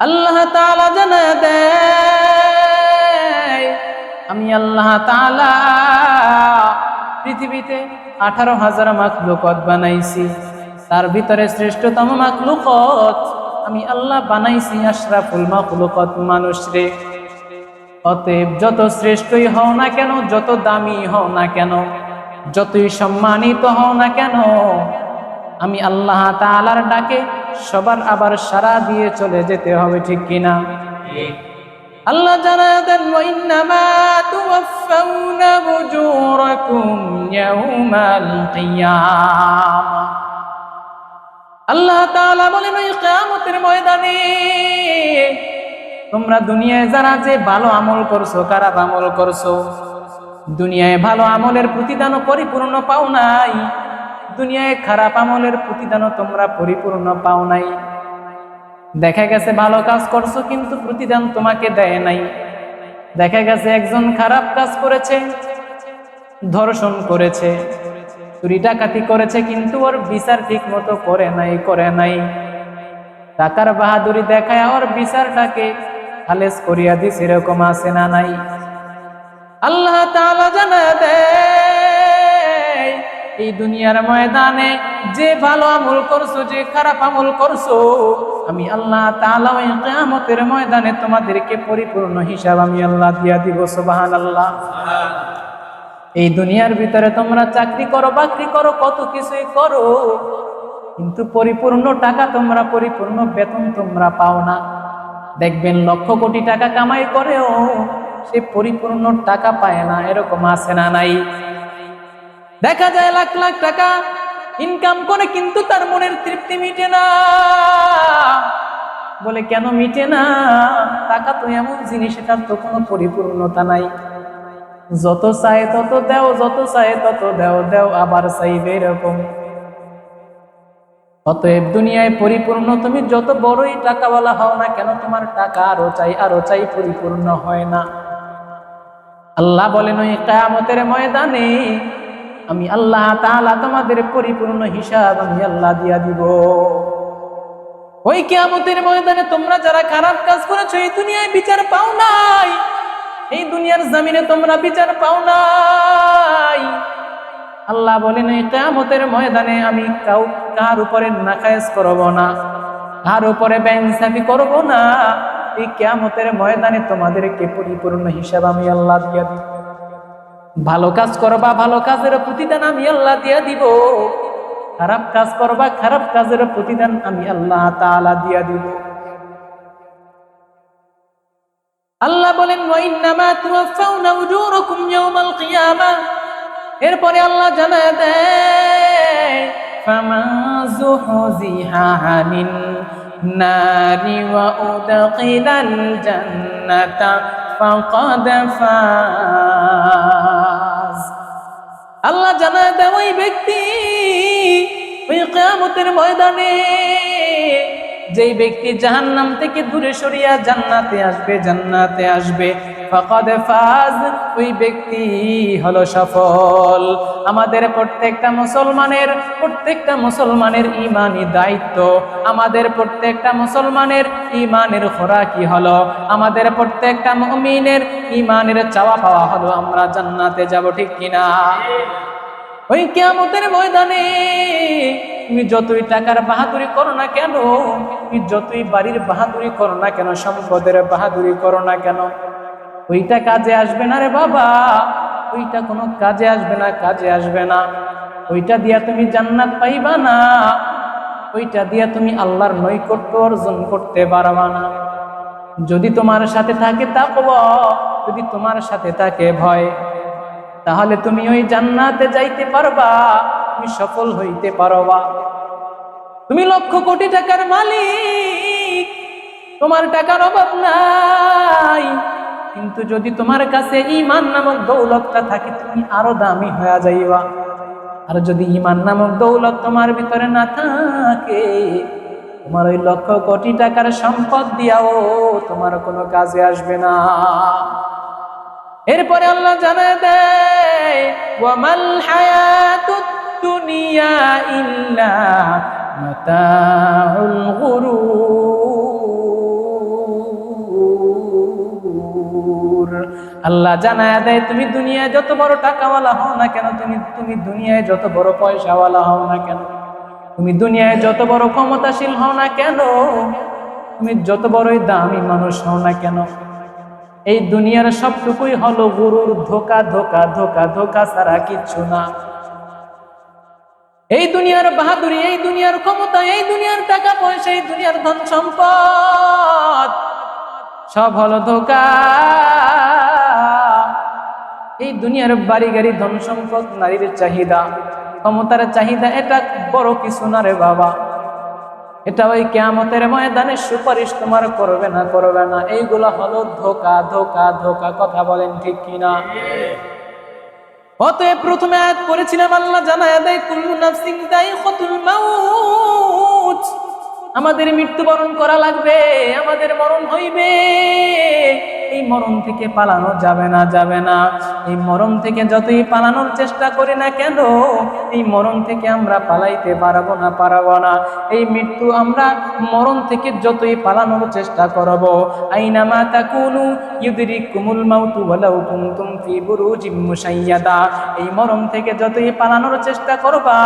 আল্লাহ তাআলা জানা আমি আল্লাহ তাআলা পৃথিবীতে আঠারো হাজার মাখলুকত বানাইছি। তার ভিতরে শ্রেষ্ঠতম মাখলুকত আমি আল্লাহ বানাইছি আশরাফুল মাখলুকত মানুষ রে। অতএব যত শ্রেষ্ঠই হও না কেন, যত দামি হও না কেন, যতই সম্মানিত হও না কেন, আমি আল্লাহ তালার ডাকে সবার আবার সারা দিয়ে চলে যেতে হবে, ঠিক কিনা? আল্লাহ জানা দেন, ওয়াইন্নামা আল্লাহ বলেন, ওই কিয়ামতের ময়দানে তোমরা দুনিয়ায় যারা যে ভালো আমল করছ, খারাপ আমল করছ, দুনিয়ায় ভালো আমলের প্রতিদানও পরিপূর্ণ পাও নাই। দুনিয়ায় খারাপ আমলের প্রতিদানও তোমরা পরিপূর্ণ পাও নাই। দেখা গেছে ভালো কাজ করছ, কিন্তু প্রতিদান তোমাকে দেয় নাই। দেখা গেছে একজন খারাপ কাজ করেছে, ধর্ষণ করেছে, চুরি ডাকাতি করেছে, কিন্তু ওর বিচার ঠিক মতো করে নাই করে নাই। টাকার বাহাদুরি দেখায় ওর বিচারটাকে খালেজ করিয়া দিস এরকম আছে না নাই? আল্লাহ তাআলা জানা দেয় এই দুনিয়ার ময়দানে যে ভালো আমল করছ, যে খারাপ আমল করছ, আমি আল্লাহ তাআলা ওই কিয়ামতের ময়দানে তোমাদেরকে পরিপূর্ণ হিসাব আমি আল্লাহ দিয়া দিব, সুবহানাল্লাহ। এই দুনিয়ার ভিতরে তোমরা চাকরি করো, বাকরি করো, কত কিছুই করো, কিন্তু পরিপূর্ণ টাকা তোমরা, পরিপূর্ণ বেতন তোমরা পাও না। দেখবেন লক্ষ কোটি টাকা কামাই করেও সে পরিপূর্ণ টাকা পায় না, এরকম আছে না নাই? দেখা যায় লাখ লাখ টাকা ইনকাম করে কিন্তু তার মনের তৃপ্তি মিটে না। বলে, কেন মিটে না? টাকা তো এমন জিনিস, এটার তো কোনো পরিপূর্ণতা নাই। যত চায় তত দেও, যত চায় তত দেও দেও আবার চাইবে এরকম। অতএব দুনিয়ায় পরিপূর্ণ, তুমি যত বড়ই টাকাওয়ালা হও না কেন, তোমার টাকা আরও চাই আরও চাই পরিপূর্ণ হয় না। আল্লাহ বলেন, ওই কায়ামতের ময়দানে আমি আল্লাহ তাআলা তোমাদের পরিপূর্ণ হিসাব আমি আল্লাহ দিয়া দিব। ওই কিয়ামতের ময়দানে তোমরা যারা খারাপ কাজ করেছ, এই দুনিয়ায় বিচার পাও নাই। এই দুনিয়ার জমিনে তোমরা বিচার পাও নাই। আল্লাহ বলেন, এই কিয়ামতের ময়দানে আমি কাউ, কার উপরে নাকায়েস করব না, কার উপরে বেইনসাফি করব না। এই কিয়ামতের ময়দানে তোমাদেরকে পরিপূর্ণ হিসাব আমি আল্লাহ দিয়া দিব। ভালো কাজ করবা ভালো কাজের প্রতিদান আমি আল্লাহ দিয়া দিব। খারাপ কাজ করবা খারাপ কাজের প্রতিদান আমি আল্লাহ তাআলা দিয়া দিব। আল্লাহ বলেন ওয়াইন্নামা তুওয়াফাউনা উজুরাকুম ইয়াউমাল কিয়ামা। এরপরে আল্লাহ জানা দেয় ফামান যুহজিহা আনিন নারি ওয়া উদখিলাল জান্নাতা। ফাকাদ فاز। আল্লাহ জানা দেয় ওই ব্যক্তি ওই কেয়ামতের ময়দানে যেই ব্যক্তি জাহান্নাম থেকে দূরে সরিয়া জান্নাতে আসবে জান্নাতে আসবে। ফাকাদ ফাজ, ওই ব্যক্তি হলো সফল। আমাদের প্রত্যেকটা মুসলমানের প্রত্যেকটা মুসলমানের ইমানি দায়িত্ব। আমাদের প্রত্যেকটা মুসলমানের ইমানের খোরাকি হলো, আমাদের প্রত্যেকটা মুমিনের ইমানের চাওয়া পাওয়া হলো, আমরা জান্নাতে যাব ঠিক কিনা? ওই কিয়ামতের ময়দানে তুমি যতই টাকার বাহাদুরি করো না কেন, তুমি যতই বাড়ির বাহাদুরি করো না কেন, সম্পদের বাহাদুরি করো না কেন, ওইটা কাজে আসবে না রে বাবা, ওইটা কোনো কাজে আসবে না, কাজে আসবে না। ওইটা দিয়া তুমি জান্নাত পাইবা না, ওইটা দিয়া তুমি আল্লাহর নৈকট্য অর্জন করতে পারবা না। যদি তোমার সাথে থাকে তাকওয়া, যদি তোমার সাথে থাকে ভয়, তাহলে তুমি ওই জান্নাতে যাইতে পারবা। তুমি সফল হইতে পারবা তুমি লক্ষ কোটি টাকার মালিক, তোমার টাকার অভাব নাই। কিন্তু যদি তোমার কাছে ইমান নামক দৌলতটা থাকে, তুমি আরও দামি হয়ে যাইবা। আর যদি ইমান নামক দৌলত তোমার ভিতরে না থাকে, তোমার ওই লক্ষ কোটি টাকার সম্পদ দিয়াও তোমার কোনো কাজে আসবে না। এরপরে আল্লাহ জানায় দেয় দুনিয়া ইল্লা মাতাউল গুরুর। আল্লাহ জানায় দেয়, তুমি দুনিয়ায় যত বড় টাকাওয়ালা হও না কেন, তুমি তুমি দুনিয়ায় যত বড় পয়সাওয়ালা হও না কেন? তুমি দুনিয়ায় যত বড় ক্ষমতাশীল হও না কেন? তুমি যত বড়ই দামি মানুষ হও না কেন? এই দুনিয়ার সবটুকুই হলো গুরুর ধোকা ধোকা ধোকা ধোকা ছাড়া কিচ্ছু না। এই দুনিয়ার বাহাদুরি, এই দুনিয়ার ক্ষমতা, এই দুনিয়ার টাকা পয়সা, এই দুনিয়ার ধন সম্পদ, সব হলো ধোকা। এই দুনিয়ার বাড়ি গাড়ি ধন সম্পদ, নারীর চাহিদা, ক্ষমতার চাহিদা, এটা বড় কিছু না রে বাবা। এটা ওই কেয়ামতের ময়দানে সুপারিশ তোমার করবে না করবে না। এইগুলো হলো ধোকা ধোকা ধোকা। কথা বলেন ঠিক কিনা? অতএব প্রথমে আয়াত পড়েছিলাম, আল্লাহ জানায় দেয় কুল্লু নাফসিন দাইখাতুল মাউত। আমাদের মৃত্যুবরণ করা লাগবে, আমাদের মরণ হইবে। এই মরণ থেকে পালানো যাবে না যাবে না। এই মরণ থেকে যতই পালানোর চেষ্টা করি না কেন, এই মরণ থেকে আমরা পালাইতে পারব না পারব না। এই মৃত্যু আমরা মরণ থেকে যতই পালানোর চেষ্টা করব। আইনামা তাকুনু ইউদরিকুমুল মাউতু ওয়ালাউ কুনতুম ফি বুরুজিম মুশাইয়াদা এই মরণ থেকে যতই পালানোর চেষ্টা করবা,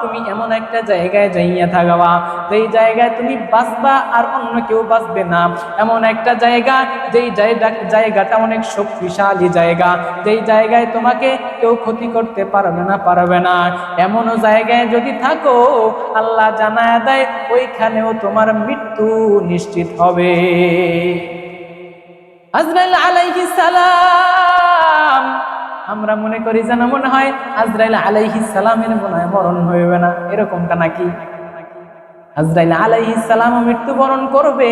তুমি এমন একটা জায়গায় যাইয়া থাকবা। যেই জায়গায় তুমি বাঁচবা আর অন্য কেউ বাঁচবে না। এমন একটা জায়গা, যেই জায়গা জায়গাটা অনেক শক্তিশালী জায়গা। যেই জায়গায় তোমাকে কেউ ক্ষতি করতে পারবে না পারবে না। এমন জায়গায় যদি থাকো, আল্লাহ জানায় দেয়, ওইখানেও তোমার মৃত্যু নিশ্চিত হবে। আজরাইল আলাইহিস সালাম, আমরা মনে করি যেন মনে হয় আজরাইল আলাইহিস সালামের মনে হয় মরণ হইবে না। এরকমটা নাকি? আজরাইল আলাইহিস সালাম মৃত্যুবরণ করবে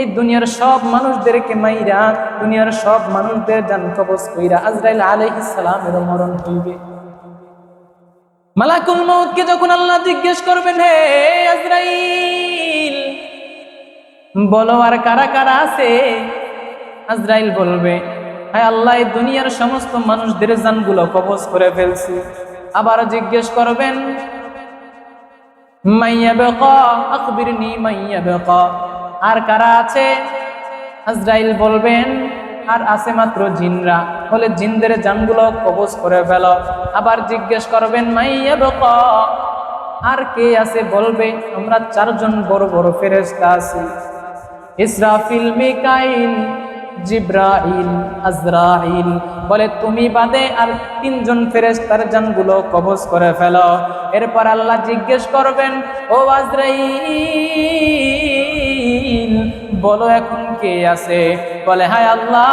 এই দুনিয়ার সব মানুষদেরকে মাইরা, দুনিয়ার সব মানুষদের জান কবজ কইরা আজরাইল আলাইহিস সালামের মরণ হইবে। মালাকুল মউতকে যখন আল্লাহ জিজ্ঞেস করবেন, হে আজরাইল, বলো আর কারা কারা আছে? আজরাইল বলবে, হায় আল্লাহ দুনিয়ার সমস্ত মানুষদের জানগুলো কবজ করে ফেলছি। আবার জিজ্ঞেস করবেন মাইয়া বেকা আকবিরনি মাইয়া বেকা আর কারা আছে? আজরাইল বলবেন, আর আছে মাত্র জিনরা। হলে জিনদের জানগুলো কবজ করে ফেল। আবার জিজ্ঞেস করবেন মাইয়া বক আর কে আছে বলবে, আমরা চারজন বড় বড় ফেরেস্তা আছি। ইসরাফিল, মিকাইল। জিব্রাইল, আজরাইল, বলে, তুমি বাদে আর তিনজন ফেরেশতার জানগুলো কবজ করে ফেলো। এরপর আল্লাহ জিজ্ঞেস করবেন, ও আজরাইল, বলো এখন কে আছে? বলে, হায় আল্লাহ,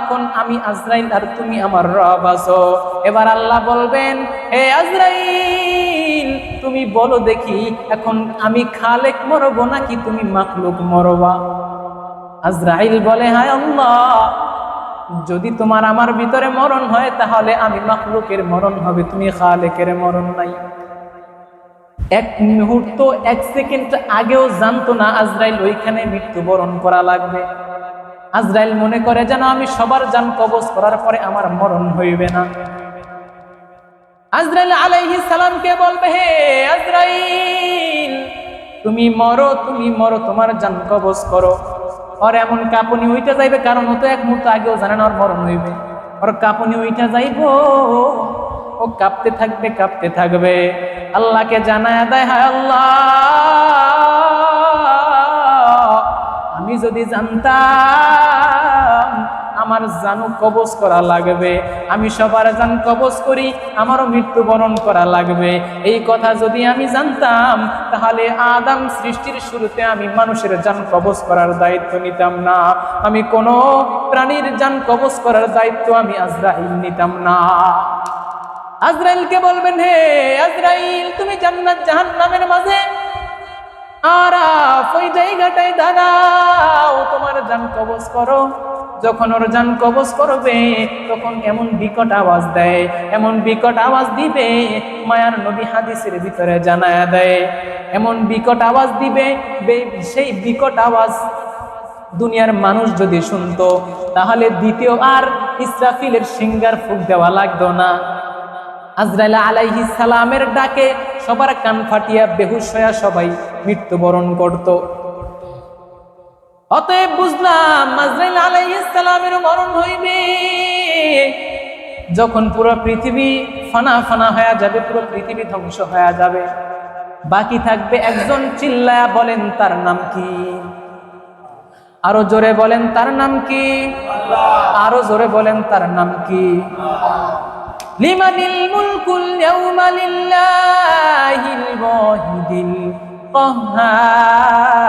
এখন আমি আজরাইল আর তুমি আমার রব আছো। এবার আল্লাহ বলবেন, হে আজরাইল, তুমি বলো দেখি, এখন আমি খালেক মরব নাকি তুমি মাখলুক মরবা? আজরাইল বলে, হায় আল্লাহ, যদি তোমার আমার ভিতরে মরণ হয়, তাহলে আমি মাখলুকের মরণ হবে, তুমি খালেকের মরণ নাই। এক মুহূর্ত, এক সেকেন্ড আগেও জানতো না আজরাইল ওইখানে মৃত্যুবরণ করা লাগবে। আজরাইল মনে করে, যেন আমি সবার জান কবজ করার পরে আমার মরণ হইবে না। আজরাইল আলাইহি সালামকে বলবে, হে আজরাইল, তুমি মরো তুমি মরো, তোমার জান কবজ করো। ওর এমন কাপনি উইটা যাইবে কারণ ও তো এক মুহূর্ত আগেও জানে না ওর মরণ হইবে ওর কাপনি উইটা যাইব ও কাঁপতে থাকবে কাঁপতে থাকবে আল্লাহকে জানায় দেয় হায় আল্লাহ আমি যদি জানতাম আমার জানু কবজ করা লাগবে। আমি সবার জান কবজ করি, আমারও মৃত্যুবরণ করা লাগবে। এই কথা যদি আমি জানতাম, তাহলে আদাম সৃষ্টির শুরুতে আমি মানুষের জান কবজ করার দায়িত্ব নিতাম না। আমি কোনো প্রাণীর জান কবজ করার দায়িত্ব আমি আজরাইল নিতাম না। আজরাইলকে বলবেন, হে আজরাইল, তুমি জান্নাত জাহান্নামের মাঝে আরাফ, ওই জায়গাটায় দাঁড়াও, তোমার জান কবজ করো। যখন ওর জান কবজ করবে, তখন এমন বিকট আওয়াজ দেয়, এমন বিকট আওয়াজ দিবে, মায়ার নবী হাদিসের ভিতরে জানায়া দেয়। এমন বিকট আওয়াজ দিবে সেই বিকট আওয়াজ দুনিয়ার মানুষ যদি শুনতো, তাহলে দ্বিতীয় আর ইসরাফিলের সিঙ্গার ফুক দেওয়া লাগতো না। আজরাইল আলাইহি সালামের ডাকে সবার কান ফাটিয়া বেহুশ সবাই মৃত্যুবরণ করত। অতএব বুঝলাম মাজরাইল আলাইহিস সালামের মরণ হইবে। যখন পুরো পৃথিবী ফানা ফানা হয়ে যাবে, পুরো পৃথিবী ধ্বংস হয়ে যাবে। বাকি থাকবে একজন চিল্লায়া বলেন, তার নাম কি? আরও জোরে বলেন, তার নাম কি? আরও জোরে বলেন, তার নাম কি? লিমানিল মুলকুল ইয়াউমা লিল্লাহিল ওয়াহিদিল কাহ্হার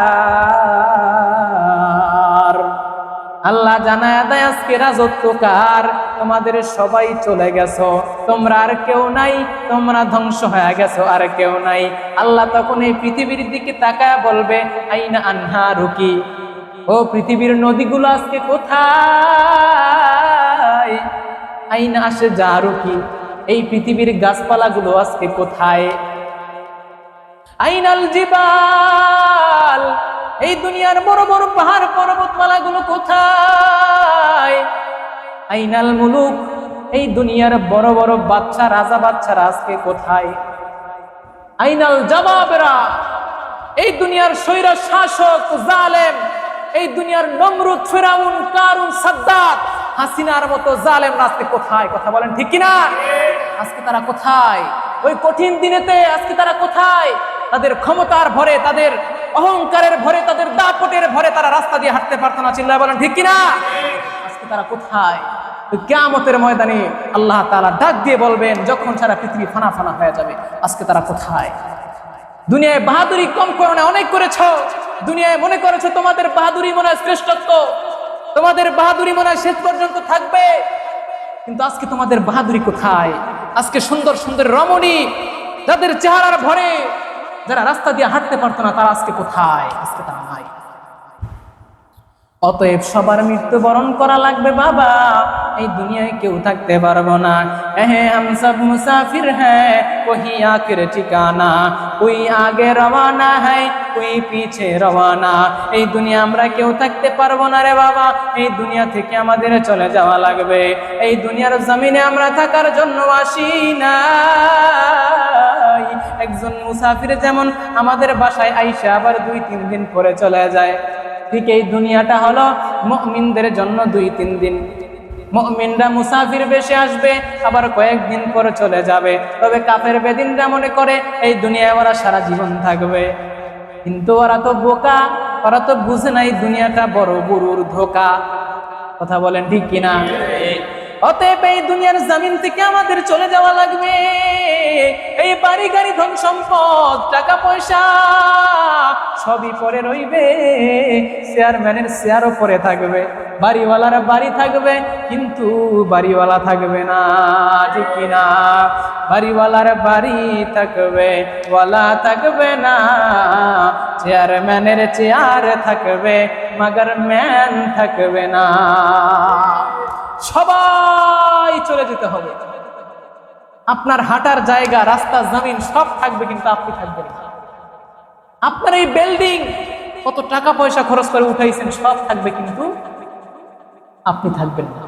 আল্লাহ জানায় আজকে রাজত্ব কার? তোমাদের সবাই চলে গেছো। তোমরা আর কেউ নাই, তোমরা ধ্বংস হয়ে গেছো আর কেউ নাই। আল্লাহ তখন এই পৃথিবীর দিকে তাকায় বলবে, আইনা আনহা রুকি? ও পৃথিবীর নদীগুলো আজকে কোথায়? আইনা আসে যা রুকি? এই পৃথিবীর গাছপালাগুলো আজকে কোথায়? আইনাল জিবাল এই দুনিয়ার বড় বড় পাহাড় পর্বতমালাগুলো কোথায়? আইনাল মুলুক, এই দুনিয়ার বড় বড় বাচ্চা, রাজা বাচ্চারা আজকে কোথায়? আইনাল জবাবেরা এই দুনিয়ার স্বৈর শাসক, জালেম, এই দুনিয়ার নমরুদ ফেরাউন, কারুন, সাদ্দাত, হাসিনার মতো জালেম আজকে কোথায়? কথা বলেন ঠিক কিনা? আজকে তারা কোথায়? ওই কঠিন দিনেতে আজকে তারা কোথায়? তাদের ক্ষমতার ভরে, তাদের অহংকারের ভরে, তাদের দাপটের ভরে তারা রাস্তা দিয়ে হাঁটতে পারতো না চিল্লা বলেন, ঠিক কিনা? আজকে তারা কোথায়? কেয়ামতের ময়দানে আল্লাহ তালা ডাক দিয়ে বলবেন, যখন সারা পৃথিবী ফানা ফানা হয়ে যাবে, আজকে তারা কোথায়? দুনিয়ায় বাহাদুরি কম করো না, অনেক করেছ। দুনিয়ায় মনে করেছ তোমাদের বাহাদুরি মনে হয় শ্রেষ্ঠত্ব, তোমাদের বাহাদুরি মনে হয় শেষ পর্যন্ত থাকবে। কিন্তু আজকে তোমাদের বাহাদুরি কোথায়? আজকে সুন্দর সুন্দর রমণী, যাদের চেহারার ভরে যারা রাস্তা দিয়ে হাঁটতে পারতো না তারা আজকে কোথায়? আজকে তারা অতএব সবার মৃত্যুবরণ করা লাগবে, বাবা। এই দুনিয়ায় কেউ থাকতে পারব না। এহে হাম সব মুসাফির হ্যাঁ কোহি আখের ঠিকানা। ওই আগে রওয়ানা হ্যায়, ওই পিছে রওয়ানা। এই দুনিয়া আমরা কেউ থাকতে পারব না রে বাবা। এই দুনিয়া থেকে আমাদের চলে যাওয়া লাগবে। এই দুনিয়ার জমিনে আমরা থাকার জন্য আসি না একজন মুসাফির যেমন আমাদের বাসায় আইসা আবার দুই তিন দিন পরে চলে যায়। ঠিক এই দুনিয়াটা হলো মুমিনদের জন্য দুই, তিন দিন। মমিনরা মুসাফির বেশে আসবে, আবার কয়েকদিন পরে চলে যাবে। তবে কাফের বেদিনরা মনে করে, এই দুনিয়ায় ওরা সারা জীবন থাকবে। কিন্তু ওরা তো বোকা, ওরা তো বুঝে নাই দুনিয়াটা বড় গরুর ধোকা। কথা বলেন ঠিক কিনা? অতএব এই দুনিয়ার জামিন থেকে আমাদের চলে যাওয়া লাগবে। এই বাড়ি, গাড়ি, ধন সম্পদ, টাকা, পয়সা সবই পরে রইবে। চেয়ারম্যানের চেয়ারও পরে থাকবে। বাড়িওয়ালার বাড়ি থাকবে, কিন্তু বাড়িওয়ালা থাকবে না, ঠিক কিনা? বাড়িওয়ালার বাড়ি থাকবে, ওয়ালা থাকবে না। চেয়ারম্যানের চেয়ার থাকবে, মাগার ম্যান থাকবে না। সবাই চলে যেতে হবে। আপনার হাঁটার জায়গা, রাস্তা, জমিন সব থাকবে কিন্তু আপনি থাকবেন আপনার এই বিল্ডিং কত টাকা পয়সা খরচ করে উঠাইছেন সব থাকবে কিন্তু আপনি থাকবেন না।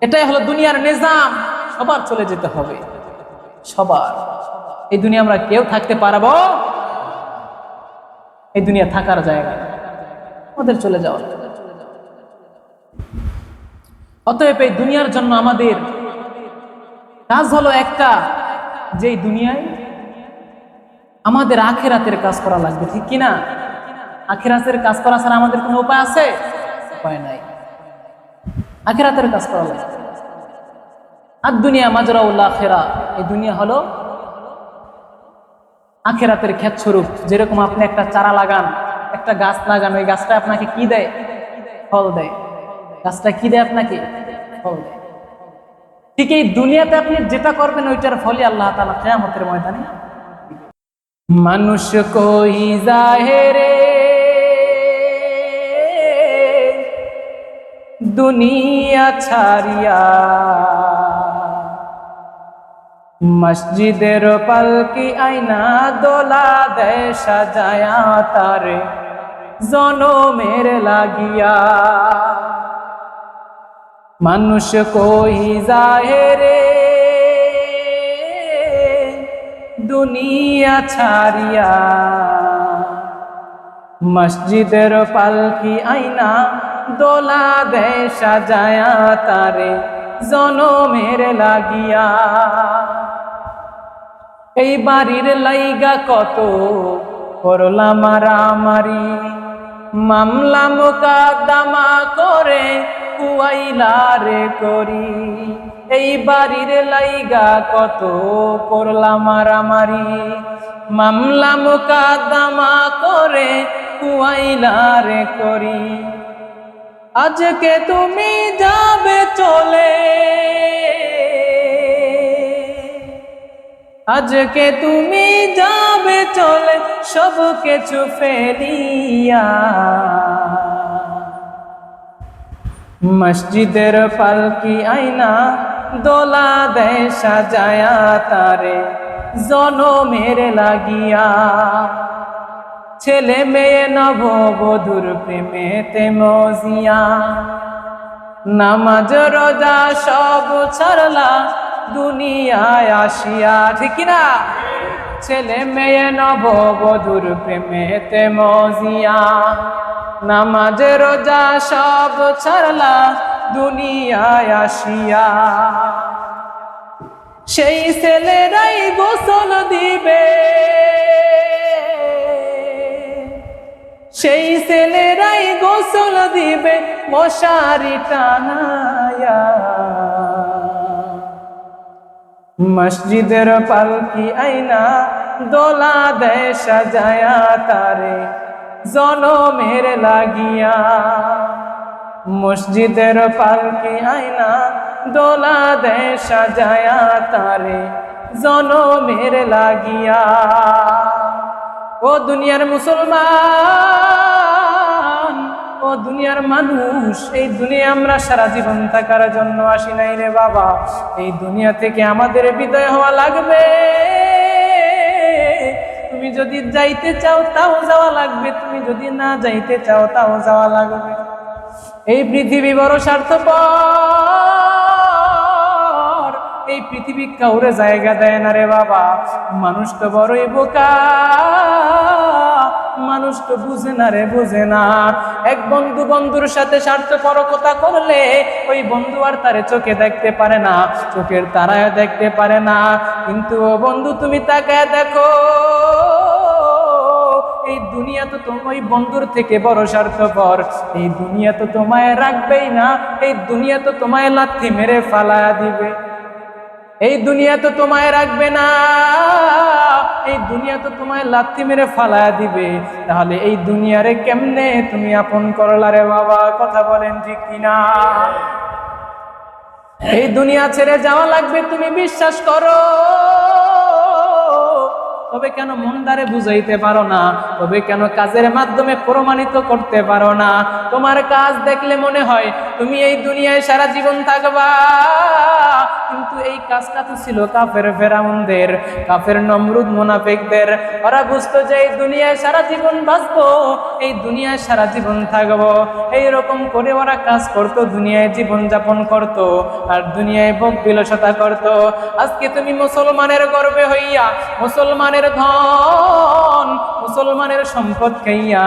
এটাই হলো দুনিয়ার নিজাম, সবার চলে যেতে হবে। সবার। এই দুনিয়া আমরা কেউ থাকতে পারব? এই দুনিয়া থাকার জায়গা। আমাদের চলে যাওয়া অতএব এই দুনিয়ার জন্য আমাদের কাজ হলো একটা যে দুনিয়ায় আমাদের আখেরাতের কাজ করা লাগবে, ঠিক কিনা? আখেরাতের কাজ করা ছাড়া আমাদের কোনো উপায় আছে? উপায় নাই। আখেরাতের কাজ করা লাগবে। আর দুনিয়া মাজরাউল্লাহ আখেরা, এই দুনিয়া হলো আখেরাতের ক্ষেত স্বরূপ যেরকম আপনি একটা চারা লাগান, একটা গাছ লাগান, ওই গাছটা আপনাকে কি দেয়? ফল দেয়। গাছটা কি দেয় আপনাকে? ফল। ঠিক এই দুনিয়াতে আপনি যেটা করবেন, ওইটার ফলে আল্লাহ তালা কেয়ামতের ময়দানে মানুষ কই জাহেরে দুনিয়া ছাড়িয়া মসজিদের পালকি আইনা দোলা দেয়, সাজায়া তারে জনমের লাগিয়া। মানুষ কই যায় দুনিয়া ছাড়িয়া মসজিদের পালকি আইনা দোলা দেয়, সাজায়া তারে জনমের লাগিয়া। এই বাড়ির লাইগা কত করলা মারামারি, মামলা মোকাদ্দমা করে কুয়াইলা রে করি। এই বাড়ির লাইগা কত করলা মারামারি। মামলা মোকাদ্দমা করে কুয়াইলা রে করি। আজকে তুমি যাবে চলে। আজকে তুমি যাবে চলে, সব কিছু ফেলিয়া। মসজিদের পালকি আইনা দোলা দেয় সাজায়া তারে জন জনমের লাগিয়া। ছেলে মেয়ে নববধূর প্রেমেতে মজিয়া। নামাজ, রোজা সব ছাড়লা দুনিয়ায় আসিয়া, ঠিক না ছেলে মেয়ে নববধূর প্রেমেতে মজিয়া। নামাজ রোজা সব ছাড়লা দুনিয়ায় আসিয়া। সেই ছেলেরাই গোসল দিবে। সেই ছেলেরাই গোসল দিবে, মশারি টানায়া মসজিদের পালকি আইনা দোলা দেয় সাজায়া তারে, জনমের লাগিয়া। মসজিদের পালকি আইনা দোলা দেয় সাজায়া তারে, জনমের লাগিয়া। ও দুনিয়ার মুসলমান! ও দুনিয়ার মানুষ, এই দুনিয়া আমরা সারা জীবন থাকার জন্য আসি নাই রে বাবা। এই দুনিয়া থেকে আমাদের বিদায় হওয়া লাগবে। তুমি যদি যাইতে চাও, তাও যাওয়া লাগবে। তুমি যদি না যাইতে চাও, তাও যাওয়া লাগবে। এই পৃথিবী বড় স্বার্থপর। এই পৃথিবী কাউরে জায়গা দেয় না রে বাবা। মানুষ তো বড়ই বোকা। মানুষ তো বুঝে না রে, বুঝে না। এক বন্ধু বন্ধুর সাথে স্বার্থপরকতা করলে ওই বন্ধু আর তারে চোখে দেখতে পারে না, চোখের তারায় দেখতে পারে না। কিন্তু ও বন্ধু তুমি তাকায় দেখো, এই দুনিয়া তো তোমার বন্ধুর থেকে বড় স্বার্থপর। এই দুনিয়া তো তোমায় রাখবেই না, এই দুনিয়া তো তোমায় লাথি মেরে ফালা দিবে। এই দুনিয়া তো তোমায় রাখবে না। এই দুনিয়া তো তোমায় লাথি মেরে ফালা দিবে। তাহলে এই দুনিয়ারে কেমনে তুমি আপন করলা রে বাবা? কথা বলেন ঠিক কিনা? এই দুনিয়া ছেড়ে যাওয়া লাগবে তুমি বিশ্বাস করো। তবে কেন মন্দারে বুঝাইতে পারো না? তবে কেন কাজের মাধ্যমে প্রমাণিত করতে পারো না? তোমার কাজ দেখলে মনে হয় তুমি এই দুনিয়ায় সারা জীবন থাকবা। কিন্তু এই কাজটা তো ছিল কাফের ফেরাউনদের, কাফের নমরুদ মোনাফেকদের। ওরা বুঝতো যে এই দুনিয়ায় সারা জীবন বাঁচবো, এই দুনিয়ায় সারা জীবন থাকব। এই রকম করে ওরা কাজ করতো, দুনিয়ায় জীবন যাপন করত আর দুনিয়ায় ভোগ বিলসতা করত। আজকে তুমি মুসলমানের গর্বে হইয়া, মুসলমানের ধন, মুসলমানের সম্পদ খাইয়া,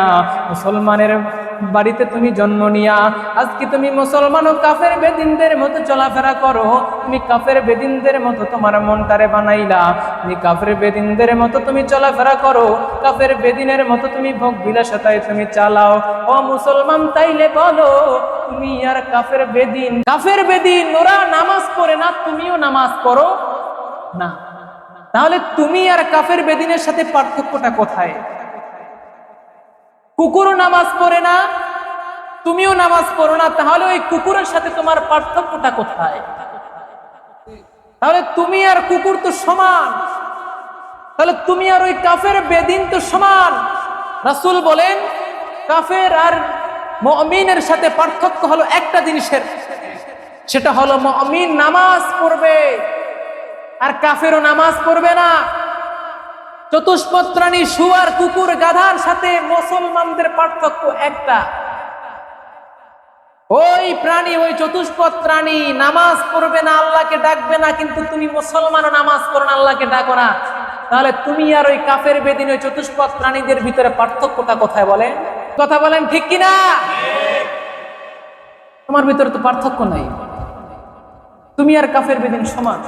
মুসলমানের বাড়িতে তুমি জন্ম নিয়া, আজকে তুমি মুসলমান ও কাফের বেদিনদের মতো চলাফেরা করো। তুমি কাফের বেদিনদের মতো তোমার মনটারে বানাইলা। তুমি কাফের বেদিনদের মতো তুমি চলাফেরা করো। কাফের বেদিনের মতো তুমি ভোগ বিলাসতায় তুমি চালাও। ও মুসলমান, তাইলে বলো, তুমি আর কাফের বেদিন কাফের বেদিন, ওরা নামাজ পড়ে না, তুমিও নামাজ পড়ো? না। তাহলে তুমি আর কাফের বেদিনের সাথে পার্থক্যটা কোথায়? কুকুরও নামাজ পড়ে না, তুমিও নামাজ পড়ো না, তাহলে ওই কুকুরের সাথে তোমার পার্থক্যটা কোথায়? তাহলে তুমি আর কুকুর তো সমান। তাহলে তুমি আর ওই কাফের বেদিন তো সমান। রাসূল বলেন, কাফের আর মমিনের সাথে পার্থক্য হলো একটা জিনিসের, সেটা হলো মমিন নামাজ পড়বে, আর কাফেরও নামাজ পড়বে না। চতুষ্পত্রাণী শুয়ার কুকুর গাধার সাথে মুসলমানদের পার্থক্য একটা। ওই প্রাণী, ওই চতুষ্পদ প্রাণী নামাজ পড়বে না, আল্লাহকে ডাকবে না, কিন্তু তুমি মুসলমান নামাজ পড়ো না, আল্লাহকে ডাকো না। তাহলে তুমি আর ওই কাফের বেদিন, ওই চতুষ্পদ প্রাণীদের ভিতরে পার্থক্যটা কোথায় বলে কথা বলেন ঠিক কিনা? তোমার ভিতরে তো পার্থক্য নাই। তুমি আর কাফের বেদিন সমান।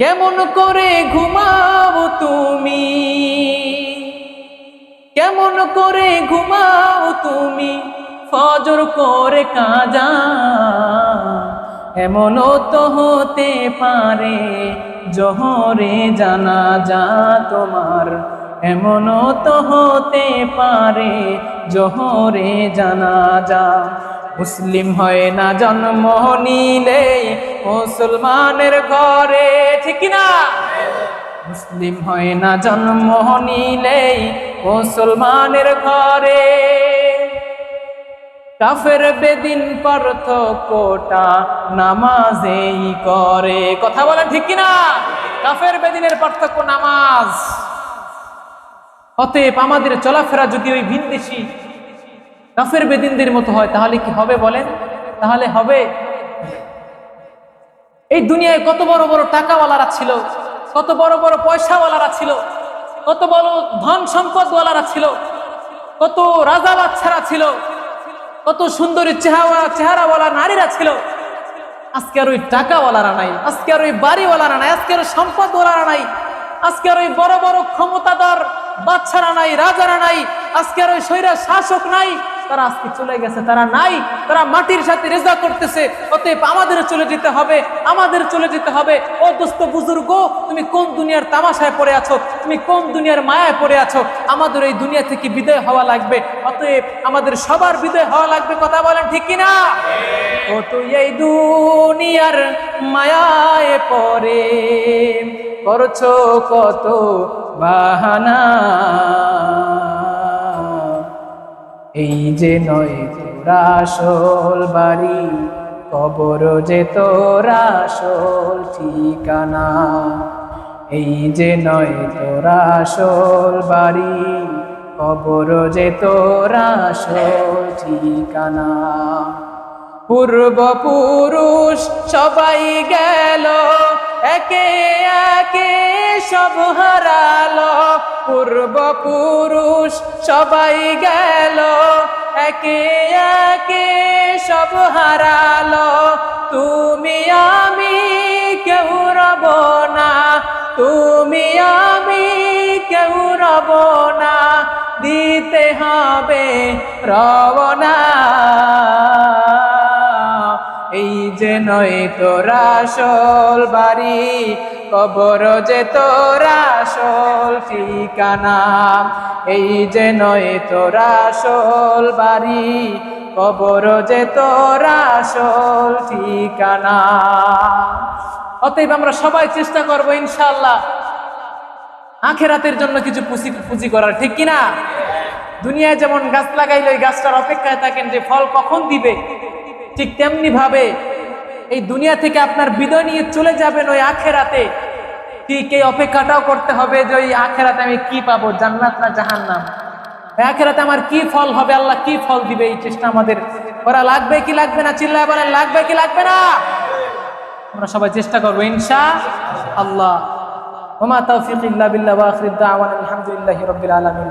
কেমন করে ঘুমাও তুমি? কেমন করে ঘুমাও তুমি? ফজর করে কাজা এমনও তো হতে পারে জহরে জানা যা তোমার। এমনও তো হতে পারে জহরে জানা যা মুসলিম হয় না জন্ম নিলে মুসলমানের ঘরে, ঠিক না মুসলিম হয় না জন্ম নিলেই মুসলমানের ঘরে। কাফের বেদিন পার্থক্যটা নামাজেই করে। কথা বলেন ঠিক কিনা? কাফের বেদিনের পার্থক্য নামাজ। অতএব আমাদের চলাফেরা যদি ওই ভিনদেশি কাফের বেদিনদের মতো হয়, তাহলে কি হবে বলেন? তাহলে হবে। এই দুনিয়ায় কত বড় বড় টাকাওয়ালারা ছিল, কত বড় বড় পয়সাওয়ালারা ছিল, কত বড় ধন সম্পদওয়ালারা ছিল, কত রাজা বাচ্চারা ছিল, কত সুন্দরী চেহারা, চেহারাওয়ালা নারীরা ছিল। আজকে আর ওই টাকাওয়ালারা নাই, আজকে আর ওই বাড়িওয়ালারা নাই, আজকে আর ওই সম্পদওয়ালারা নাই, আজকে আর ওই বড় বড় ক্ষমতাদার বাচ্চারা নাই, রাজারা নাই, আজকে আর ওই স্বৈরা শাসক নাই। তারা আজকে চলে গেছে, তারা নাই, তারা মাটির সাথে রেজা করতেছে। অতএব আমাদের চলে যেতে হবে, আমাদের চলে যেতে হবে। ও দোস্ত বুজুর্গ, তুমি কোন দুনিয়ার তামাশায় পড়ে আছো? তুমি কোন দুনিয়ার মায়ায় পড়ে আছো? আমাদের এই দুনিয়া থেকে বিদায় হওয়া লাগবে। অতএব আমাদের সবার বিদায় হওয়া লাগবে, কথা বলেন ঠিক কিনা? ও তুই এই দুনিয়ার মায়ায় পড়ে। করছ কত বাহানা? এই যে নয় তোরা আসল বাড়ি, কবর যে তোরা আসল ঠিকানা। এই যে নয় তোরা আসল বাড়ি, কবর যে তোরা আসল ঠিকানা। পূর্বপুরুষ সবাই গেল, একে একে সব হারালো। পূর্বপুরুষ সবাই গেল, একে একে সব হারালো। তুমি আমি কেউ রব না, তুমি আমি কেউ রব না, দিতে হবে রবনা এই যে নয় তোরা আসল বাড়ি, কবর যে তোরা আসল ঠিকানা। এই যে নয় তোরা আসল বাড়ি, কবর যে তোরা আসল ঠিকানা। অতএব আমরা সবাই চেষ্টা করব ইনশাল্লাহ আখেরাতের জন্য কিছু পুঁজি পুঁজি করার, ঠিক কিনা? দুনিয়ায় যেমন গাছ লাগাইলে ওই গাছটার অপেক্ষায় থাকেন যে ফল কখন দিবে? ঠিক তেমনি ভাবে এই দুনিয়া থেকে আপনার বিদায় নিয়ে চলে যাবেন ওই আখেরাতে। ঠিক এই অপেক্ষাটাও করতে হবে যে ওই আখেরাতে আমি কি পাবো, জান্নাত না জাহান্নাম? আখেরাতে আমার কি ফল হবে, আল্লাহ কি ফল দিবে? এই চেষ্টা আমাদের ওরা লাগবে কি লাগবে না? চিল্লায় বলেন, লাগবে কি লাগবে না? আমরা সবাই চেষ্টা করব ইনশা আল্লাহ ওমা তৌফিক ইল্লা বিল্লাহ ওয়া আখির দাওয়ানা আলহামদুলিল্লাহি রাব্বিল আলামিন।